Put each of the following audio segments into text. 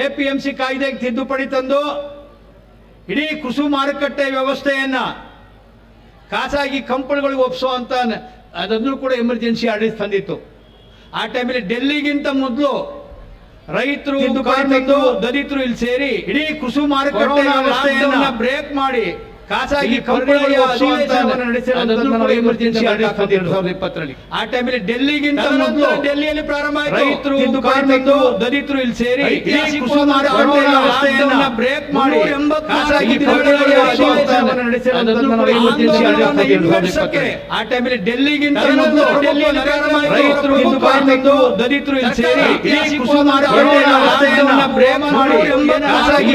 A P M C ಕಾಯ್ದೆಗೆ ತಿದ್ದುಪಡಿ ತಂದು ಇಡೀ ಕೃಷಿ ಮಾರುಕಟ್ಟೆ ವ್ಯವಸ್ಥೆಯನ್ನು ಖಾಸಗಿ ಕಂಪನಿಗಳಿಗೆ ಒಪ್ಪಿಸೋ ಅಂತ ಅದನ್ನು ಕೂಡ ಎಮರ್ಜೆನ್ಸಿ ಆಡಳಿತ ತಂದಿತ್ತು. ಆ ಟೈಮಲ್ಲಿ ಡೆಲ್ಲಿಗಿಂತ ಮೊದಲು ರೈತರು ದಲಿತರು ಇಲ್ಲಿ ಸೇರಿ ಇಡೀ ಕೃಷಿ ಮಾರುಕಟ್ಟೆ ಬ್ರೇಕ್ ಮಾಡಿ ಖಾಸಗಿ ಇಪ್ಪತ್ತರಲ್ಲಿ. ಆ ಟೈಮಲ್ಲಿ ಡೆಲ್ಲಿಗಿಂತ ಮೊದಲು ಡೆಲ್ಲಿಯಲ್ಲಿ ಪ್ರಾರಂಭ ರೈತರು ಕಾರ್ಮಿಕರು ದಲಿತರು ಇಲ್ಲಿ ಸೇರಿ ಬ್ರೇಕ್ ಮಾಡಿ. ಆ ಟೈಮಲ್ಲಿ ಡೆಲ್ಲಿಗಿಂತ ಮೊದಲು ಡೆಲ್ಲಿಯಲ್ಲಿ ಪ್ರಾರಂಭ ರೈತರು ಕಾರ್ಮಿಕರು ದಲಿತರು ಇಲ್ಲಿ ಸೇರಿ ಬ್ರೇಕ್ ಮಾಡಿ. ಖಾಸಗಿ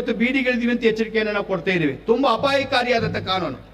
ಇವತ್ತು ಬೀದಿಗಿಳಿದೀವಿ ಅಂತ ಎಚ್ಚರಿಕೆಯನ್ನು ನಾವು ಕೊಡ್ತಾ ಇದ್ದೀವಿ. ತುಂಬಾ ಅಪಾಯಕಾರಿಯಾದಂತಹ ಕಾನೂನು.